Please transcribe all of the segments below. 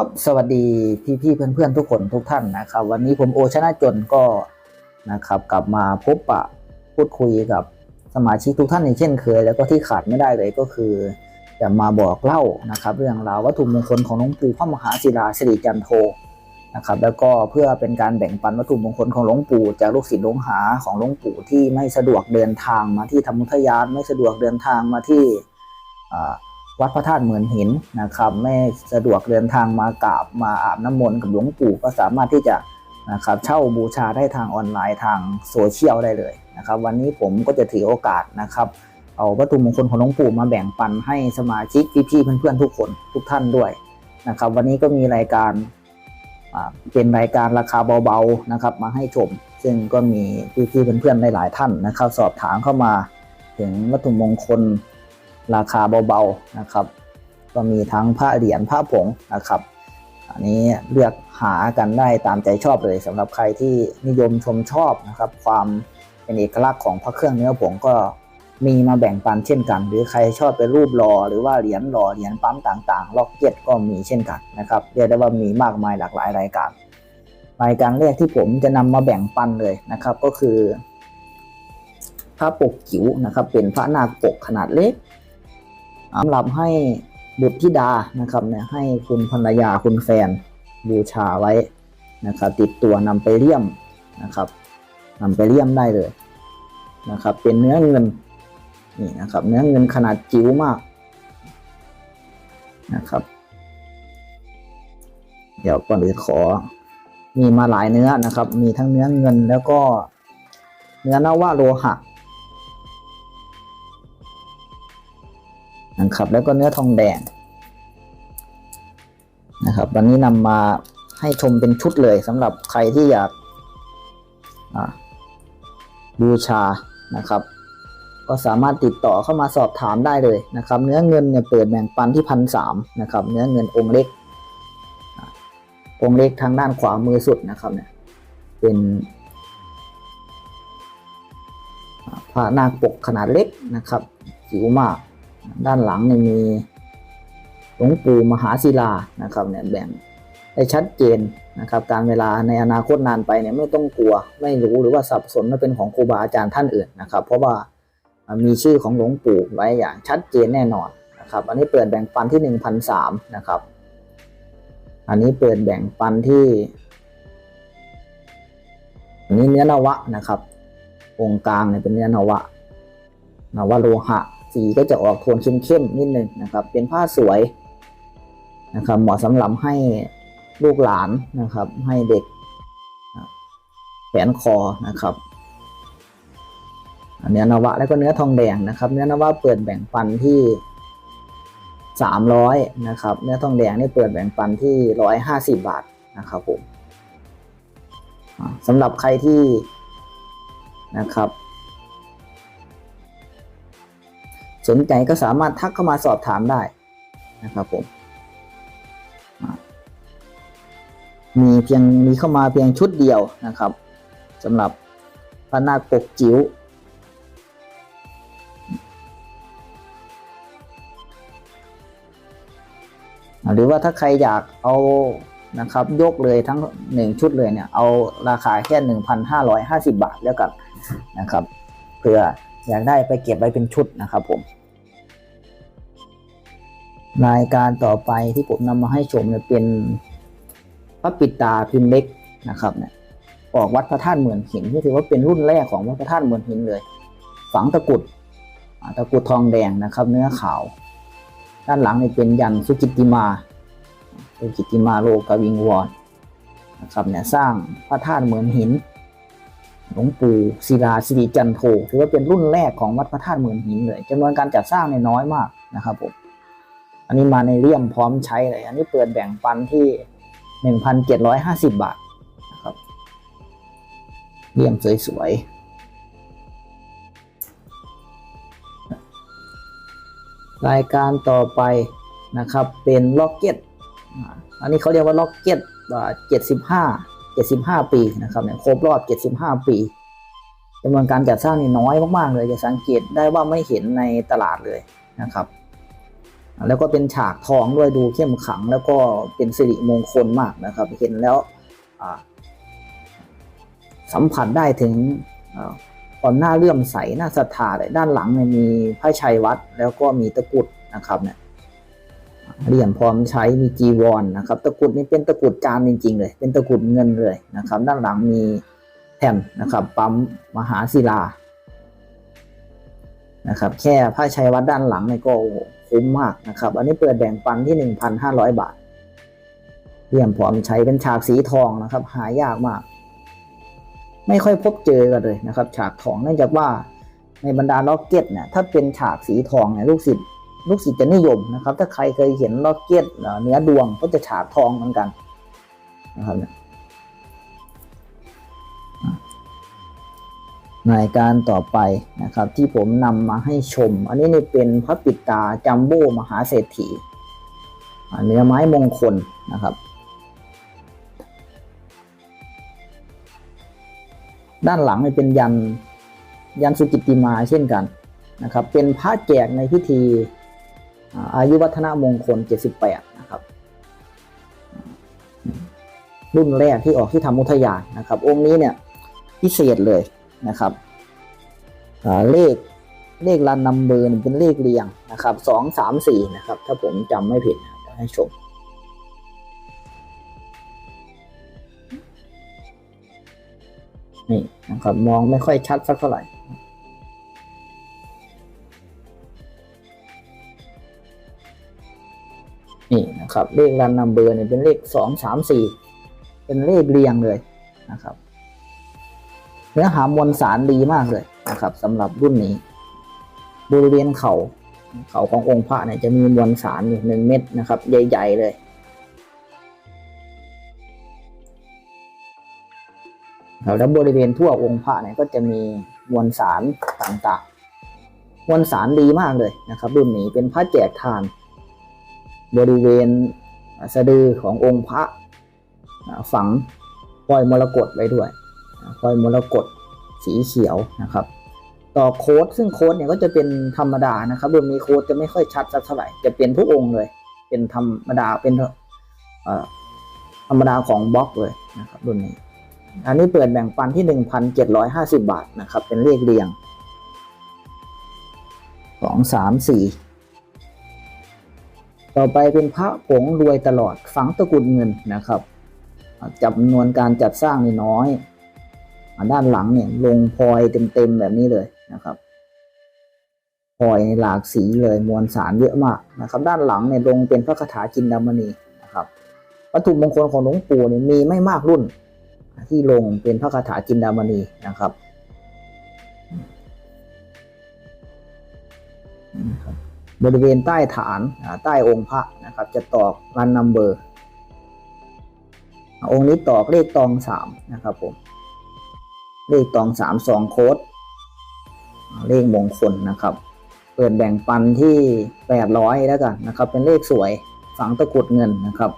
ครับ สวัสดีพี่พี่ๆเพื่อนๆทุกคนทุกท่านนะครับ วันนี้ผมโอชนะจนก็นะครับ กลับมาพบปะพูดคุยกับสมาชิกทุกท่านในเช่นเคย แล้วก็ที่ขาดไม่ได้เลยก็คือ จะมาบอกเล่านะครับ เรื่องราววัตถุมงคลของหลวงปู่พระมหาศิลาสิริจันโทนะครับ แล้วก็เพื่อเป็นการแบ่งปันวัตถุมงคลของหลวงปู่จากลูกศิษย์หลวงหาของหลวงปู่ที่ไม่สะดวกเดินทางมาที่ธรรมุทยานไม่สะดวกเดินทางมาที่อ่า วัดพระธาตุเหมือนหินนะครับไม่สะดวกเดินทางมากราบมาอาบน้ำมนต์กับหลวงปู่ก็สามารถที่จะนะครับเช่าบูชาได้ทางออนไลน์ทางโซเชียลได้เลยนะครับ วันนี้ผมก็จะถือโอกาสนะครับเอาวัตถุมงคลของหลวงปู่มาแบ่งปันให้สมาชิกพี่ๆเพื่อนๆทุกคนทุกท่านด้วยนะครับ วันนี้ก็มีรายการเป็นรายการราคาเบาๆนะครับ มาให้ชม ซึ่งก็มีพี่ๆเพื่อนๆหลายๆท่านนะครับ สอบถามเข้ามาถึงวัตถุมงคล ราคาเบาๆนะครับ ก็มีทั้งผ้าเหรียญผ้าผงนะครับอันนี้เลือกหากันได้ตามใจชอบเลยสำหรับใครที่นิยมชมชอบนะครับ ความเป็นเอกลักษณ์ของพระเครื่องเนื้อผงก็มีมาแบ่งปันเช่นกัน หรือใครชอบเป็นรูปหล่อหรือว่าเหรียญหล่อเหรียญปั๊มต่างๆ ล็อกเก็ตก็มีเช่นกันนะครับเรียกได้ว่ามีมากมายหลากหลายรายการรายการแรกที่ผมจะนำมาแบ่งปันเลยนะครับ ก็คือพระปกจิ๋วนะครับ เป็นพระนาคปกขนาดเล็ก สำหรับให้บุตรธิดานะครับเนี่ยให้คุณภรรยาคุณแฟนบูชาไว้นะครับติดตัวนำไปเลี่ยมนะครับนำไปเลี่ยมได้เลยนะครับ เป็นเนื้อเงินนี่นะครับ เนื้อเงินขนาดจิ๋วมากนะครับ เดี๋ยวก่อนอื่นขอ มีมาหลายเนื้อนะครับ มีทั้งเนื้อเงินแล้วก็ เนื้อนวโลหะ นะครับ แล้วก็เนื้อทองแดงนะครับ วันนี้นำมาให้ชมเป็นชุดเลยสำหรับใครที่อยากบูชานะครับ ก็สามารถติดต่อเข้ามาสอบถามได้เลยนะครับ เนื้อเงินเนี่ยเปิดแบ่งปันที่พันสามนะครับ เนื้อเงินองค์เล็ก องค์เล็กทางด้านขวามือสุดนะครับเนี่ยเป็นอ่าพระนาคปกขนาดเล็กนะครับจิ๋วมาก ด้านหลังเนี่ยมีหลวงปู่มหาศิลานะครับเนี่ยแบ่งได้ชัดเจนนะครับ การเวลาในอนาคตนานไปเนี่ยไม่ต้องกลัว ไม่รู้หรือว่าสับสนว่าเป็นของครูบาอาจารย์ท่านอื่นนะครับ เพราะว่ามีชื่อของหลวงปู่ไว้อย่างชัดเจนแน่นอนนะครับ อันนี้เปิดแบ่งปันที่หนึ่งพันสามนะครับ อันนี้เปิดแบ่งปันที่อันนี้เนื้อนวะนะครับ องค์กลางเนี่ยเป็นเนื้อนวะนวโลหะ สีก็จะออกโทนเข้มๆนิดนึงนะครับ เป็นผ้าสวยนะครับเหมาะสำหรับให้ลูกหลานนะครับ ให้เด็กแขวนคอนะครับเนื้อนวะแล้วก็เนื้อทองแดงนะครับ เนื้อนวะเปิดแบ่งปันที่สามร้อยนะครับ เนื้อทองแดงนี่เปิดแบ่งปันที่ร้อยห้าสิบบาทนะครับผมสำหรับใครที่นะครับ สนใจก็สามารถทักเข้ามาสอบถามได้นะครับผมมีเพียงมีเข้ามาเพียงชุดเดียวนะครับสำหรับพระนาคปกจิ๋วหรือว่าถ้าใครอยากเอานะครับยกเลยทั้งหนึ่งชุดเลยเนี่ยเอาราคาแค่หนึ่งพันห้าร้อยห้าสิบาทแล้วกันนะครับเพื่ออยากได้ไปเก็บไว้เป็นชุดนะครับผม รายการต่อไปที่ผมนำมาให้ชมเนี่ยเป็นพระปิตาพิมพ์เล็กนะครับเนี่ยออกวัดพระธาตุเหมือนหินที่ถือว่าเป็นรุ่นแรกของวัดพระธาตุเหมือนหินเลย ฝังตะกุดตะกุดทองแดงนะครับ เนื้อขาว ด้านหลังเนี่เป็นยันสุกิติมาสุกิตติมาโลกวิงวอนนะครับเนี่ยสร้างพระธาตุเหมือนหินหลวงปู่ศิลาสิริจันโทถือว่าเป็นรุ่นแรกของวัดพระธาตุเหมือนหินเลยจำนวนการจัดสร้างเนี่ยน้อยมากนะครับผม อันนี้มาในเลี่ยมพร้อมใช้เลย อันนี้เปิดแบ่งปันที่หนึ่งพันเจ็ดร้อยห้าสิบบาทนะครับเลี่ยมสวยๆ รายการต่อไปนะครับเป็นล็อกเก็ต อันนี้เขาเรียกว่าล็อกเก็ตเจ็ดสิบห้าเจ็ดสิบห้าปีนะครับเนี่ยครบรอบเจ็ดสิบห้าปีจำนวนการจัดสร้างนี่น้อยมากๆเลยจะสังเกตได้ว่าไม่เห็นในตลาดเลยนะครับ แล้วก็เป็นฉากทองด้วยดูเข้มขลัง แล้วก็เป็นสิริมงคลมากนะครับ เห็นแล้วสัมผัสได้ถึงอ่าความน่าเลื่อมใสน่าศรัทธาเลยด้านหลังมีพระชัยวัดแล้วก็มีตะกุดนะครับเนี่ยเหรียญพร้อมใช้มีจีวรนะครับ ตะกุดนี่เป็นตะกุดจานจริงๆเลย เป็นตะกุดเงินเลยนะครับ ด้านหลังมีแผ่นนะครับ ปั๊มมหาศิลานะครับ แค่ผ้าชัยวัดด้านหลังเนี่ยก็โอ้ คุ้มมากนะครับ อันนี้เปิดแบ่งปันที่ 1,500 บาทเลี่ยมพร้อมใช้เป็นฉากสีทองนะครับ หายากมาก ไม่ค่อยพบเจอกันเลยนะครับ ฉากทองเนื่องจากว่าในบรรดาล็อกเก็ตเนี่ยถ้าเป็นฉากสีทองเนี่ยลูกศิษย์ลูกศิษย์จะนิยมนะครับ ถ้าใครเคยเห็นล็อกเก็ตเอ่อเนื้อดวงก็จะฉากทองเหมือนกันนะครับเนี่ย รายการต่อไปนะครับ ที่ผมนำมาให้ชม อันนี้นี่เป็นพระปิดตาจัมโบ้มหาเศรษฐีเนื้อไม้มงคลนะครับ ด้านหลังเป็นยันยันสุกิตติมาเช่นกันนะครับ เป็นพระแจกในพิธีอาอายุวัฒนมงคล 78 นะครับ รุ่นแรกที่ออกที่ทำมุทยานนะครับ องค์นี้เนี่ยพิเศษเลย นะครับเลขเลขรันนัมเบอร์เป็นเลขเรียงนะครับสองสามสี่นะครับ ถ้าผมจำไม่ผิดให้ชมนี่นะครับมองไม่ค่อยชัดสักเท่าไหร่นี่นะครับเลขรันนัมเบอร์เนี่ยเป็นเลขสองสามสี่เป็นเลขเรียงเลยนะครับ เนื้อหามวลสารดีมากเลยนะครับสำหรับรุ่นนี้ บริเวณเขาเขาขององค์พระเนี่ยจะมีมวลสารอยู่หนึ่งเม็ดนะครับ ใหญ่ ๆ เลย แล้วบริเวณทั่วองค์พระเนี่ยก็จะมีมวลสารต่างๆ มวลสารดีมากเลยนะครับรุ่นนี้เป็นพระแจกทาน บริเวณสะดือขององค์พระฝังพลอยมรกตไว้ด้วย พลอยมรกตสีเขียวนะครับ ต่อโค้ดซึ่งโค้ดเนี่ยก็จะเป็นธรรมดานะครับรุ่นนี้โค้ดจะไม่ค่อยชัดสักเท่าไหร่จะเป็นทุกองค์เลย เป็นธรรมดาเป็นธรรมดาของบล็อกเลยนะครับรุ่นนี้ อันนี้เปิดแบ่งปันที่ 1,750 บาทนะครับ เป็นเลขเรียงสองสามสี่ต่อไปเป็นพระผงรวยตลอดฝังตะกุดเงินนะครับจำนวนการจัดสร้างนี่น้อย ด้านหลังเนี่ยลงพลอยเต็มๆแบบนี้เลยนะครับพลอยหลากสีเลยมวลสารเยอะมากนะครับ ด้านหลังเนี่ยลงเป็นพระคาถาจินดามณีนะครับ วัตถุมงคลของหลวงปู่เนี่ยมีไม่มากรุ่น ที่ลงเป็นพระคาถาจินดามณีนะครับบริเวณใต้ฐานใต้องค์พระนะครับ จะตอกรันนัมเบอร์ องค์นี้ตอกเลขตองสามนะครับผม เลขตองสามสองโค้ดเลขมงคลนะครับ เปิดแบ่งปันที่แปดร้อยแล้วกันนะครับ เป็นเลขสวยฝังตะกุดเงินนะครับ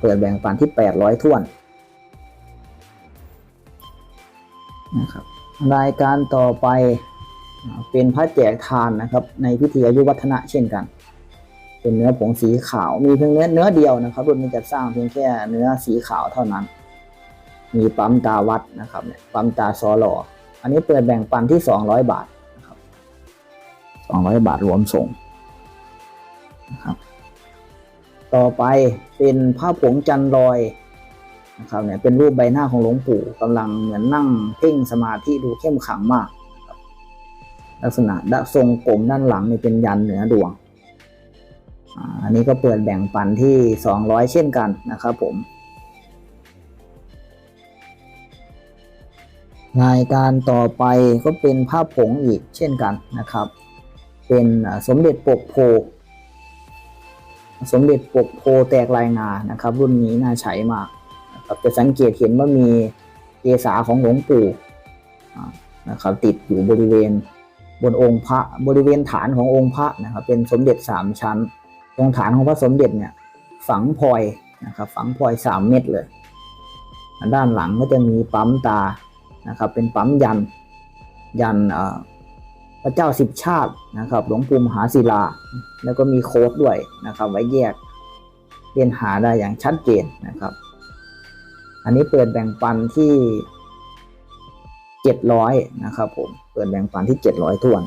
เปิดแบ่งปันที่แปดร้อยท่วนนะครับรายการต่อไปเป็นพระแจกทานนะครับ ในพิธีอายุวัฒนะเช่นกัน เป็นเนื้อผงสีขาวมีเพียงเนื้อเนื้อเดียวนะครับรุ่นนี้จะสร้างเพียงแค่เนื้อสีขาวเท่านั้น มีปั๊มตาวัดนะครับเนี่ยปั๊มตาซอหล่ออันนี้เปิดแบ่งปันที่ 200 บาทนะครับ200 บาทรวมส่งนะครับต่อไปเป็นผ้าผงจันลอยนะครับเนี่ยเป็นรูปใบหน้าของหลวงปู่กำลังเหมือนนั่งเพ่งสมาธิดูเข้มขังมากลักษณะดะทรงกลมด้านหลังนี่เป็นยันเหนือดวง อันนี้ก็เปิดแบ่งปันที่ 200 เช่นกันนะครับผม รายการต่อไปก็เป็นภาพผงอีกเช่นกันนะครับ เป็นสมเด็จปกโพ สมเด็จปกโพแตกลายงานะครับ รุ่นนี้น่าใช้มากนะครับจะสังเกตเห็นว่ามีเกษาของหลวงปู่นะครับติดอยู่บริเวณบนองค์พระบริเวณฐานขององค์พระนะครับเป็นสมเด็จสามชั้น ตรงฐานของพระสมเด็จเนี่ยฝังพลอยนะครับฝังพลอยสามเม็ดเลย ด้านหลังก็จะมีปั๊มตา นะครับ เป็นปั๊มยันยันพระเจ้าสิบชาตินะครับ หลวงปู่มหาศิลา แล้วก็มีโค้ดด้วยนะครับ ไว้แยกเรียนหาได้อย่างชัดเจนนะครับ อันนี้เปิดแบ่งปันที่เจ็ดร้อยนะครับผม เปิดแบ่งปันที่เจ็ดร้อยทวน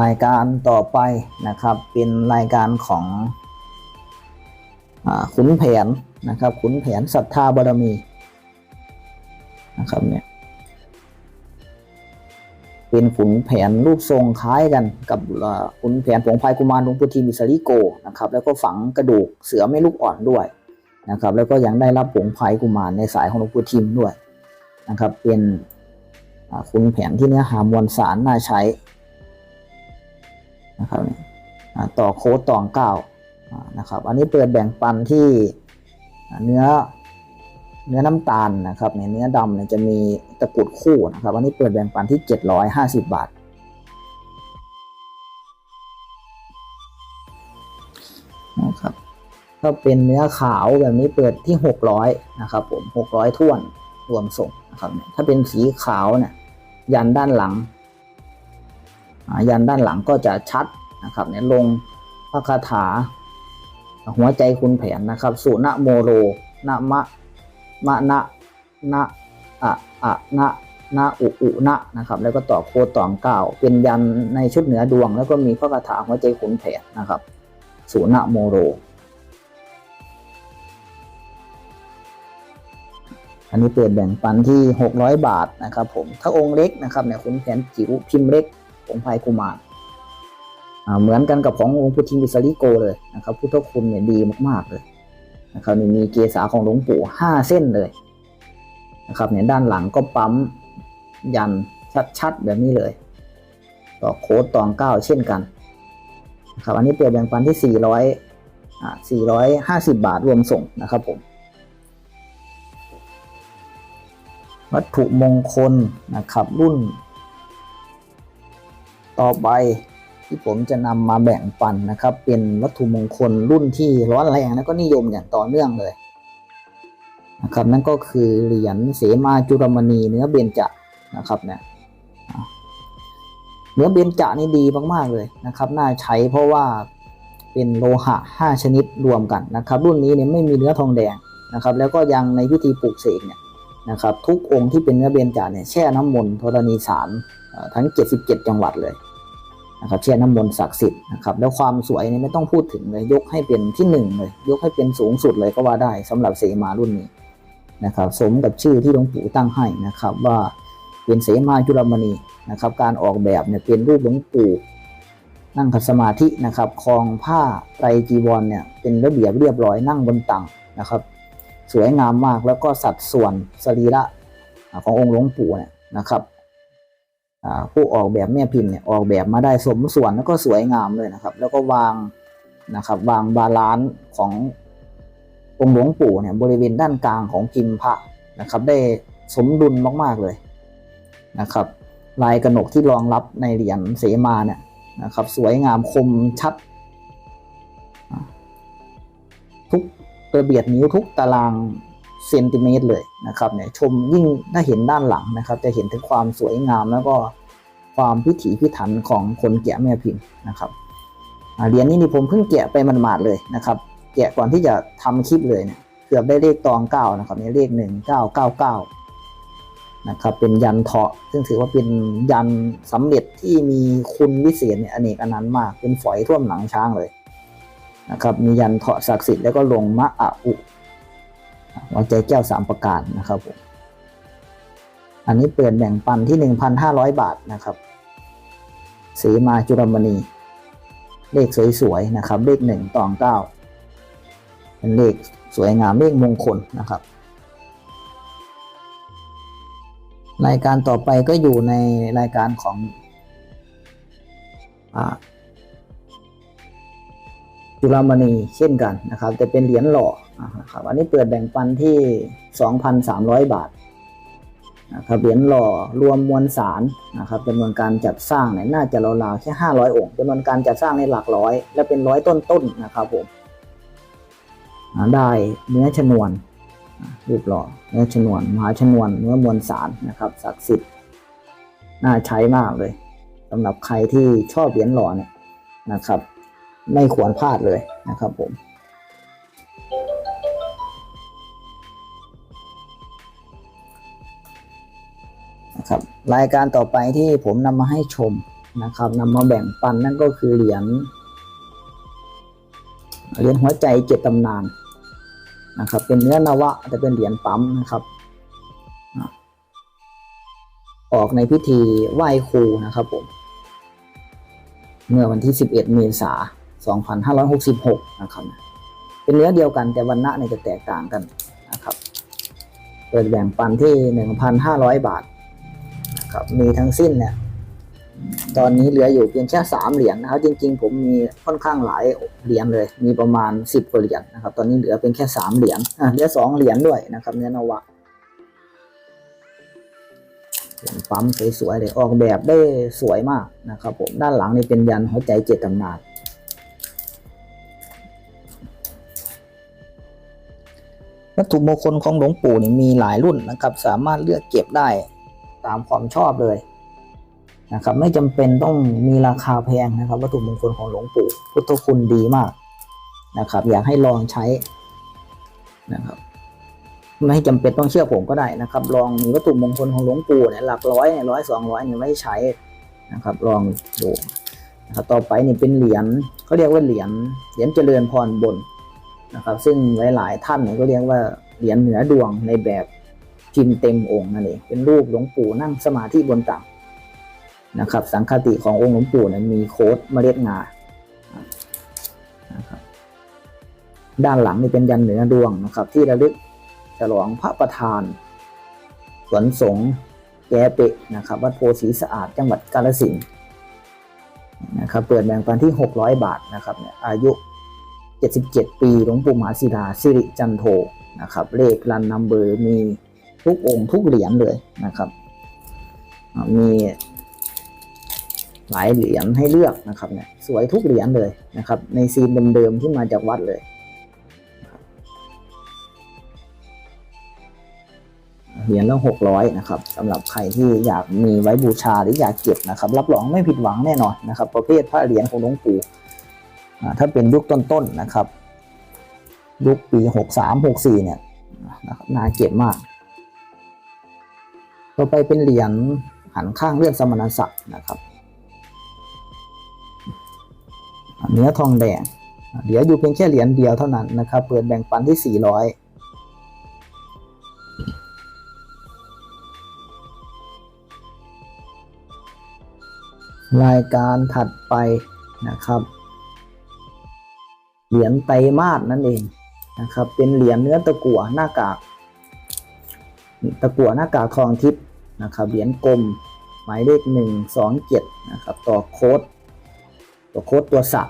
รายการต่อไปนะครับ เป็นรายการของอขุนแผน นะครับขุนแผนศรัทธาบารมีนะครับเนี่ยเป็นขุนแผนรูปทรงคล้ายกันกับขุนแผนผงพายกุมารหลวงปู่ทีมิสริโกนะครับแล้วก็ฝังกระดูกเสือไม่ลูกอ่อนด้วยนะครับแล้วก็ยังได้รับผงพายกุมารในสายของหลวงปู่ทิมด้วยนะครับเป็นขุนแผนที่เนื้อหามวลสารน่าใช้นะครับเนี่ยต่อโค้ดตองเก้านะครับอันนี้เปิดแบ่งปันที่ เนื้อเนื้อน้ำตาลนะครับเนี่ยเนื้อดำเนี่ยจะมีตะกรุดคู่นะครับอันนี้เปิดแบ่งปันที่ 750 บาท นะครับถ้าเป็นเนื้อขาวแบบนี้เปิดที่ 600นะครับผม600ท่วนรวมส่งนะครับเนี่ยถ้าเป็นสีขาวเนี่ยยันด้านหลัง ยันด้านหลังก็จะชัดนะครับเนี่ยลงพระคาถา หัวใจคุณแผนนะครับสุนะโมโรนะมะมะนะนะอะอะนะนะอุอุนะนะครับ แล้วก็ต่อโคตองเก้าเป็นยันในชุดเหนือดวง แล้วก็มีพระคาถาหัวใจขุนแผนนะครับสุนะโมโร อันนี้เปิดแบ่งปันที่ 600 บาทนะครับผมถ้าองค์เล็กนะครับเนี่ยขุนแผนจิ๋วพิมพ์เล็กของพายกุมาร เหมือนกันกับขององค์พุทธิมิสริโกเลยนะครับพุทธคุณเนี่ยดีมากๆเลยนะครับนี่มีเกษาของหลวงปู่ห้าเส้นเลยนะครับเนี่ยด้านหลังก็ปั๊มยันชัดๆแบบนี้เลย ต่อโค้ดตองเก้าเช่นกันนะครับอันนี้เปรียบแบ่งปันที่สี่ร้อยอ่าสี่ร้อยห้าสิบบาทรวมส่งนะครับผม วัตถุมงคลนะครับรุ่น ต่อไป ที่ผมจะนำมาแบ่งปันนะครับ เป็นวัตถุมงคลรุ่นที่ร้อนแรงและก็นิยมอย่างต่อเนื่องเลยนะครับ นั่นก็คือเหรียญเสมาจุรมณีเนื้อเบญจนะครับเนี่ยเนื้อเบญจนี่ดีมากๆเลยนะครับ น่าใช้เพราะว่าเป็นโลหะ 5 ชนิดรวมกันนะครับ รุ่นนี้เนี่ยไม่มีเนื้อทองแดงนะครับ แล้วก็ยังในพิธีปลูกเสกเนี่ยนะครับ ทุกองค์ที่เป็นเนื้อเบญจเนี่ยแช่น้ำมนต์ธรณีสารเอ่อทั้ง 77 จังหวัดเลย นะครับเช่นน้ำมนต์ศักดิ์สิทธิ์นะครับแล้วความสวยนี่ไม่ต้องพูดถึงเลยยกให้เป็นที่หนึ่งเลย ยกให้เป็นสูงสุดเลยก็ว่าได้สำหรับเสมารุ่นนี้นะครับสมกับชื่อที่หลวงปู่ตั้งให้นะครับว่าเป็นเสมาจุลมณีนะครับการออกแบบเนี่ยเป็นรูปหลวงปู่นั่งขัดสมาธินะครับคลองผ้าไตรจีวรเนี่ยเป็นระเบียบเรียบร้อยนั่งบนตังนะครับ สวยงามมากแล้วก็สัดส่วนสรีระขององค์หลวงปู่เนี่ยนะครับ ผู้ออกแบบแม่พิมพ์เนี่ยออกแบบมาได้สมส่วนแล้วก็สวยงามเลยนะครับ แล้วก็วางนะครับวางบาลานซ์ขององค์หลวงปู่เนี่ยบริเวณด้านกลางของพิมพ์พระนะครับ ได้สมดุลมากๆเลยนะครับ ลายกระหนกที่รองรับในเหรียญเสมาเนี่ยนะครับ สวยงามคมชัด ทุกระเบียดนิ้วทุกตาราง เซนติเมตรเลยนะครับเนี่ยชมยิ่งถ้าเห็นด้านหลังนะครับ จะเห็นถึงความสวยงามแล้วก็ความพิถีพิถันของคนแกะแม่พิมพ์นะครับเหรียญนี้นี่ผมเพิ่งแกะไปมันมาดๆเลยนะครับ แกะก่อนที่จะทำคลิปเลยเนี่ยเกือบได้เลขตองเก้านะครับเนี่ยเลขหนึ่งเก้าเก้าเก้านะครับเป็นยันเถาะซึ่งถือว่าเป็นยันสำเร็จที่มีคุณวิเศษเนี่ยอเนกอนันต์มาก เป็นฝอยท่วมหลังช้างเลยนะครับมียันเถาะศักดิ์สิทธิ์แล้วก็ลงมะอะอุ หัวใจแก้วสามประการนะครับผมอันนี้เปิดแบ่งปันที่หนึ่งพันห้าร้อยบาทนะครับสีมาจุรมณี เลขสวยๆนะครับ เลขหนึ่งตองเก้าเป็นเลขสวยงามเลขมงคลนะครับรายการต่อไปก็อยู่ในรายการของอจุฬามณีเช่นกันนะครับจะเป็นเหรียญหล่อ นะครับอันนี้เปิดแบ่งปันที่ 2,300 บาทนะครับเหรียญหล่อรวมมวลสารนะครับจำนวนการจัดสร้างเนี่ยน่าจะราวๆแค่ 500 องค์จำนวนการจัดสร้างในหลักร้อย และเป็นร้อยต้นๆนะครับผมได้เนื้อชนวนรูปหล่อเนื้อชนวนมหาชนวนเนื้อมวลสารนะครับศักดิ์สิทธิ์น่าใช้มากเลยสำหรับใครที่ชอบเหรียญหล่อเนี่ยนะครับ ไม่ควรพลาดเลยนะครับผม นะครับ รายการต่อไปที่ผมนำมาให้ชมนะครับนำมาแบ่งปันนั่นก็คือเหรียญเหรียญหัวใจเจ็ดตำนานนะครับ เป็นเนื้อนวะแต่เป็นเหรียญปั๊มนะครับอออกในพิธีไหว้ครูนะครับผม เมื่อวันที่ 11 เมษายน 2566 นะครับเป็นเนื้อเดียวกันแต่วันณะเนี่ยจะแตกต่างกันนะครับ เปิดแบ่งปันที่ 1,500 บาท ครับมีทั้งสิ้นเนี่ยตอนนี้เหลืออยู่เพียงแค่สามเหรียญนะครับ จริง ๆ ผมมีค่อนข้างหลายเหรียญเลย มีประมาณสิบกว่าเหรียญนะครับ ตอนนี้เหลือเป็นแค่สามเหรียญอะเหลือสองเหรียญด้วยนะครับเนื้อนวะเหรียญปั๊มสวยๆเลยออกแบบได้สวยมากนะครับผมด้านหลังนี่เป็นยันหัวใจเจ็ดตำนานวัตถุมงคลของหลวงปู่นี่มีหลายรุ่นนะครับ สามารถเลือกเก็บได้ ตามความชอบเลยนะครับไม่จำเป็นต้องมีราคาแพงนะครับ วัตถุมงคลของหลวงปู่พุทธคุณดีมากนะครับ อยากให้ลองใช้นะครับ ไม่จำเป็นต้องเชื่อผมก็ได้นะครับ ลองมีวัตถุมงคลของหลวงปู่เนี่ยหลักร้อยเนี่ยร้อยสองร้อยเนี่ยไม่ใช้นะครับ ลองดูนะครับต่อไปนี่เป็นเหรียญเขาเรียกว่าเหรียญเหรียญเจริญพรบนนะครับ ซึ่งหลายๆท่านเนี่ยก็เรียกว่าเหรียญเหนือดวงในแบบ พิมพ์เต็มองค์นั่นเองเป็นรูปหลวงปู่นั่งสมาธิบนตักนะครับ สังคติขององค์หลวงปู่นั้นมีโค้ดเมล็ดงานะครับด้านหลังนี่เป็นยันเหนือดวงนะครับ ที่ระลึกฉลองพระประธานสวนสงฆ์แกเปะนะครับ วัดโพสีสะอาดจังหวัดกาฬสินนะครับเปิดแบ่งปันที่ 600 บาทนะครับเนี่ยอายุ 77 ปีหลวงปู่มหาศิลาสิริจันโทนะครับ เลขรันนัมเบอร์มี ทุกองค์ทุกเหรียญเลยนะครับ มีหลายเหรียญให้เลือกนะครับเนี่ยสวยทุกเหรียญเลยนะครับ ในซีนเดิมๆที่มาจากวัดเลยเหรียญละหกร้อยนะครับสำหรับใครที่อยากมีไว้บูชาหรืออยากเก็บนะครับ รับรองไม่ผิดหวังแน่นอนนะครับ ประเภทพระเหรียญของหลวงปู่ถ้าเป็นยุคต้นๆนะครับ ยุคปีหกสามหกสี่เนี่ยนะครับน่าเก็บมาก ต่อไปเป็นเหรียญหันข้างเลือดสมณศักดิ์นะครับเนื้อทองแดงเหลืออยู่เพียงแค่เหรียญเดียวเท่านั้นนะครับ เปิดแบ่งปันที่ 400รายการถัดไปนะครับ เหรียญไตรมาสนั่นเองนะครับ เป็นเหรียญเนื้อตะกั่วหน้ากาก ตะกั่วหน้ากากทองทิพย์ นะครับเหรียญกลมหมายเลขหนึ่งสองเจ็ดนะครับ ต่อโค้ดตัวโค้ดตัวสัก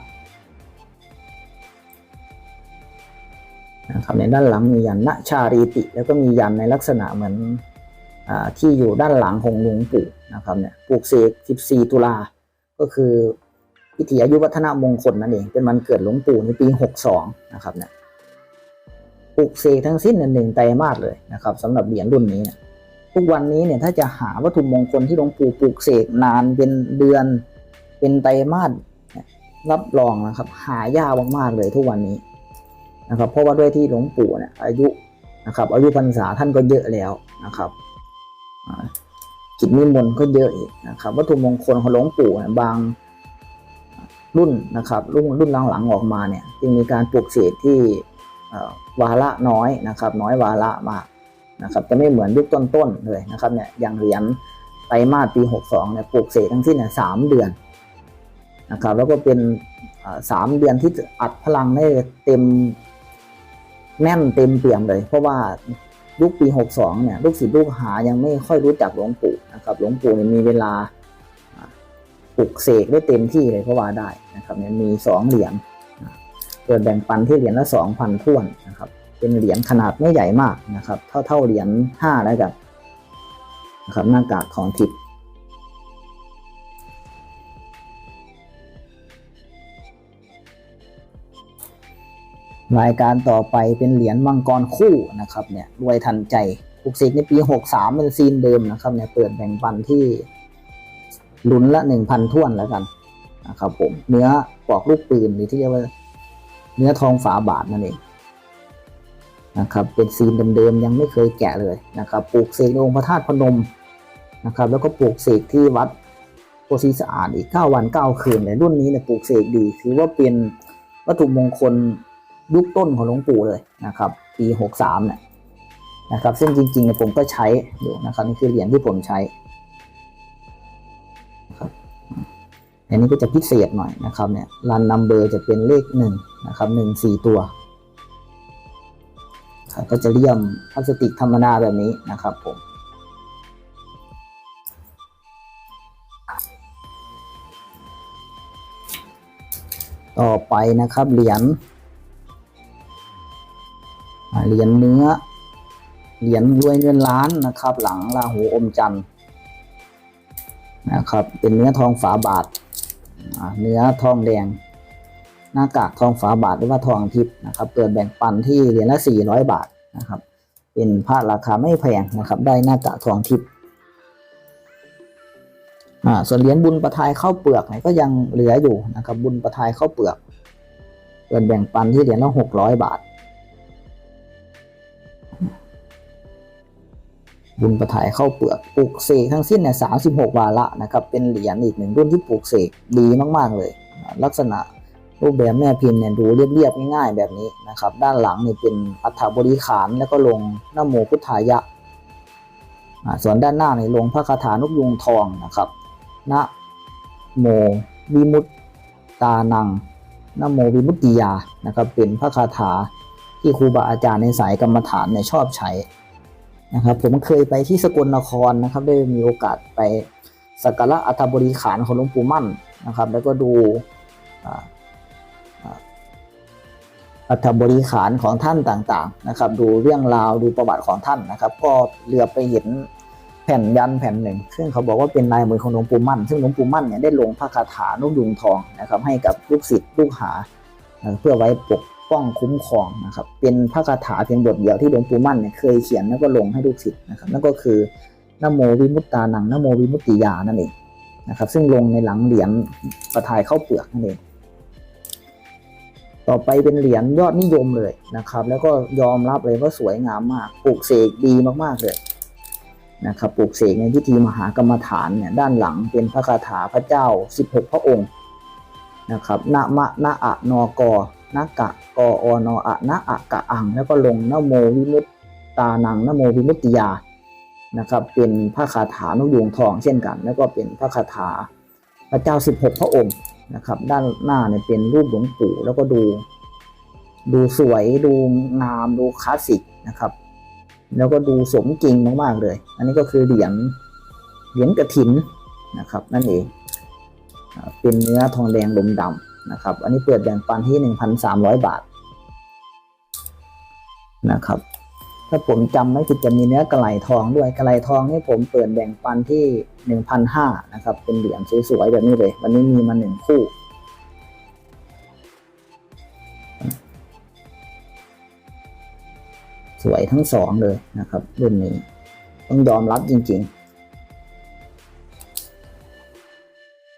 นะครับในด้านหลังมียันณชารีติ แล้วก็มียันในลักษณะเหมือนอที่อยู่ด้านหลังของหลวงปู่นะครับเนี่ยปลูกเสก14 ตุลา ก็คือพิธีอายุวัฒนมงคลนั่นเอง เป็นวันเกิดหลวงปู่ในปี 62 นะครับเนี่ยปลูกเสกทั้งสิ้นหนึ่งไตรมาสเลยนะครับสำหรับเหรียญรุ่นนี้เนี่ย ทุกวันนี้เนี่ยถ้าจะหาวัตถุมงคลที่หลวงปู่ปลูกเสกนานเป็นเดือน เป็นไตรมาสรับรองนะครับ หายากมากๆเลยทุกวันนี้นะครับ เพราะว่าด้วยที่หลวงปู่เนี่ยอายุนะครับ อายุพรรษาท่านก็เยอะแล้วนะครับกิจนิมนต์ก็เยอะอีกนะครับ วัตถุมงคลของหลวงปู่เนี่ยบางรุ่นนะครับรุ่นรุ่นหลังๆออกมาเนี่ยจึงมีการปลูกเสกที่วาระน้อยนะครับ น้อยวาระมาก นะครับจะไม่เหมือนยุคต้นๆเลยนะครับเนี่ยอย่างเหรียญไตรมาสปี 62เนี่ยปลูกเสกทั้งสิ้นเนี่ยสามเดือนนะครับแล้วก็เป็นสามเดือนที่อัดพลังได้เต็มแน่นเต็มเปี่ยมเลย เพราะว่ายุคปี 62เนี่ยลูกศิษย์ลูกหายังไม่ค่อยรู้จักหลวงปู่นะครับหลวงปู่เนี่ยมีเวลาปลูกเสกได้เต็มที่เลยก็ว่าได้นะครับเนี่ยมีสองเหรียญเปิดแบ่งปันที่เหรียญละสองพันท่วนนะครับ เป็นเหรียญขนาดไม่ใหญ่มากนะครับ เท่าเท่าเหรียญห้าแล้วกันนะครับหน้ากากทองทิพย์รายการต่อไปเป็นเหรียญมังกรคู่นะครับเนี่ยรวยทันใจปลุกเสกในปี 63 เป็นซีนเดิมนะครับเนี่ยเปิดแบ่งปันที่ลุ้นละ 1,000ท่วนแล้วกันนะครับผมเนื้อปอกลูกปืนหรือที่เรียกว่าเนื้อทองฝาบาทนั่นเอง นะครับเป็นซีนเดิมๆยังไม่เคยแกะเลยนะครับปลูกเสกในองค์พระธาตุพนมนะครับแล้วก็ปลูกเสกที่วัดโพธิสะอาดอีก 9 วัน 9 คืนในรุ่นนี้เนี่ยปลูกเสกดีถือว่าเป็นวัตถุมงคลยุคต้นของหลวงปู่เลยนะครับปี63เนี่ยนะครับซึ่งจริงๆเนี่ยผมก็ใช้อยู่นะครับนี่คือเหรียญที่ผมใช้นะครับอันนี้ก็จะพิเศษหน่อยนะครับเนี่ยรันนัมเบอร์จะเป็นเลขหนึ่งนะครับหนึ่งสี่ตัว ก็จะเลี่ยมพลาสติกธรรมดาแบบนี้นะครับผมต่อไปนะครับเหรียญเหรียญเนื้อ เหรียญรวยเงินล้านนะครับ หลังราหูอมจันทร์นะครับ เป็นเนื้อทองฝาบาทเนื้อทองแดง หน้ากากทองฝาบาทหรือว่าทองทิพย์นะครับ เปิดแบ่งปันที่เหรียญละ 400 บาทนะครับ เป็นผ้าราคาไม่แพงนะครับ ได้หน้ากากทองทิพย์อ่าส่วนเหรียญบุญประทายเข้าเปลือกเนี่ยก็ยังเหลืออยู่นะครับ บุญประทายเข้าเปลือก เปิดแบ่งปันที่เหรียญละ 600 บาท บุญประถ่ายเข้าเปลือกปลูกเสกทั้งสิ้นเนี่ยสาวาระนะครับ เป็นเหรียญอีกหนึ่งรุ่นที่ปลูกเสกดีมาก ๆ เลย ลักษณะ รูปแบบแม่พิมพ์เนี่ยดูเรียบๆง่ายๆแบบนี้นะครับ ด้านหลังเนี่ยเป็นอัฐบริขารแล้วก็ลงนโมพุทธายะอ่าส่วนด้านหน้าเนี่ยลงพระคาถานกยุงทองนะครับนะโมวิมุตตานังนโมวิมุตติยานะครับ เป็นพระคาถาที่ครูบาอาจารย์ในสายกรรมฐานเนี่ยชอบใช้นะครับ ผมเคยไปที่สกลนครนะครับ ได้มีโอกาสไปสักการะอัฐบริขารของหลวงปู่มั่นนะครับ แล้วก็ดูอ่า อัฐบริขารของท่านต่างๆนะครับ ดูเรื่องราวดูประวัติของท่านนะครับ ก็เหลือไปเห็นแผ่นยันแผ่นหนึ่ง ซึ่งเขาบอกว่าเป็นลายมือของหลวงปู่มั่น ซึ่งหลวงปู่มั่นเนี่ยได้ลงพระคาถานกยุงทองนะครับ ให้กับลูกศิษย์ลูกหา เพื่อไว้ปกป้องคุ้มครองนะครับ เป็นพระคาถาเพียงบทเดียวที่หลวงปู่มั่นเนี่ยเคยเขียนแล้วก็ลงให้ลูกศิษย์นะครับนั่นก็คือนโมวิมุตตานังนโมวิมุตติยานั่นเองนะครับ ซึ่งลงในหลังเหรียญประทายเข้าเปลือกนั่นเอง ต่อไปเป็นเหรียญยอดนิยมเลยนะครับ แล้วก็ยอมรับเลยว่าสวยงามมากปลูกเสกดีมากๆเลยนะครับปลูกเสกในพิธีมหากรรมฐานเนี่ยด้านหลังเป็นพระคาถาพระเจ้า 16 พระองค์นะครับนะมะนะอะนอกอนะกะกออนออะนะอะกะอัง แล้วก็ลงนโมวิมุตตานังนโมวิมุตติยานะครับเป็นพระคาถานกยูงทองเช่นกัน แล้วก็เป็นพระคาถาพระเจ้า 16 พระองค์ นะครับ ด้านหน้าเนี่ยเป็นรูปหลวงปู่แล้วก็ดู ดูสวยดูงามดูคลาสสิกนะครับ แล้วก็ดูสมจริงมากๆเลย อันนี้ก็คือเหรียญเหรียญกระถินนะครับ นั่นเองเป็นเนื้อทองแดงลมดำนะครับ อันนี้เปิดแบ่งปันที่ 1,300 บาทนะครับ ถ้าผมจำไม่ผิดจะมีเนื้อกระไหลทองด้วยกระไหลทองนี่ผมเปิดแบ่งปันที่หนึ่งพันห้านะครับ เป็นเหรียญสวยๆแบบนี้เลย วันนี้มีมาหนึ่งคู่ สวยทั้งสองเลยนะครับรุ่นนี้ ต้องยอมรับจริง ๆ